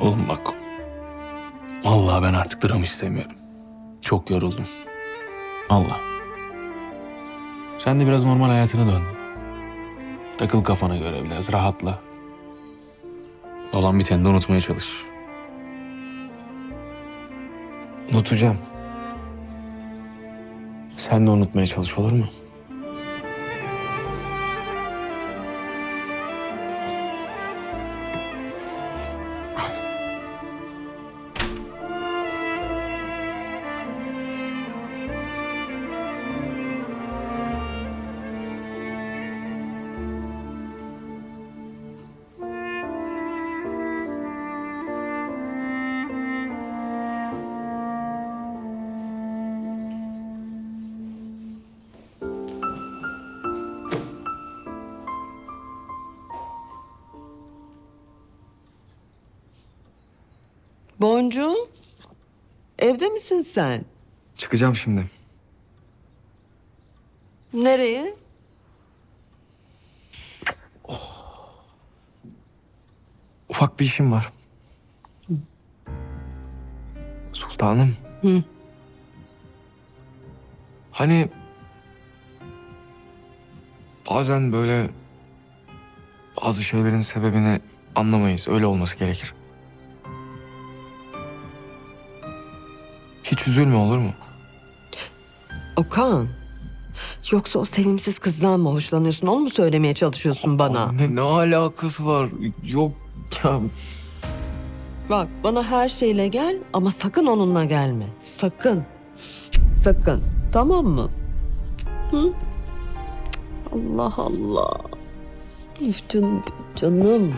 Oğlum bak. Vallahi ben artık dram istemiyorum. Çok yoruldum. Allah. Sen de biraz normal hayatına dön. Takıl kafana göre biraz rahatla. Olan biteni de unutmaya çalış. Unutacağım. Sen de unutmaya çalış olur mu? Boncuğum, evde misin sen? Çıkacağım şimdi. Nereye? Ufak bir işim var. Sultanım. Hı. Hani bazen böyle bazı şeylerin sebebini anlamayız. Öyle olması gerekir. Hiç üzülme olur mu? Okan. Yoksa o sevimsiz kızdan mı hoşlanıyorsun? Onu mu söylemeye çalışıyorsun bana? Ne, ne alakası var? Yok ya Bak bana her şeyle gel ama sakın onunla gelme. Sakın. Sakın. Tamam mı? Hı? Allah Allah. Üf canım, canım.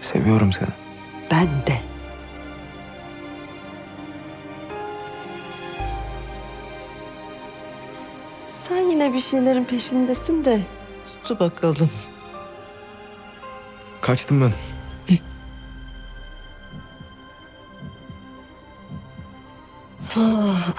Seviyorum seni. Ben de. Sen yine bir şeylerin peşindesin de. Dur bakalım. Kaçtım ben. Ah,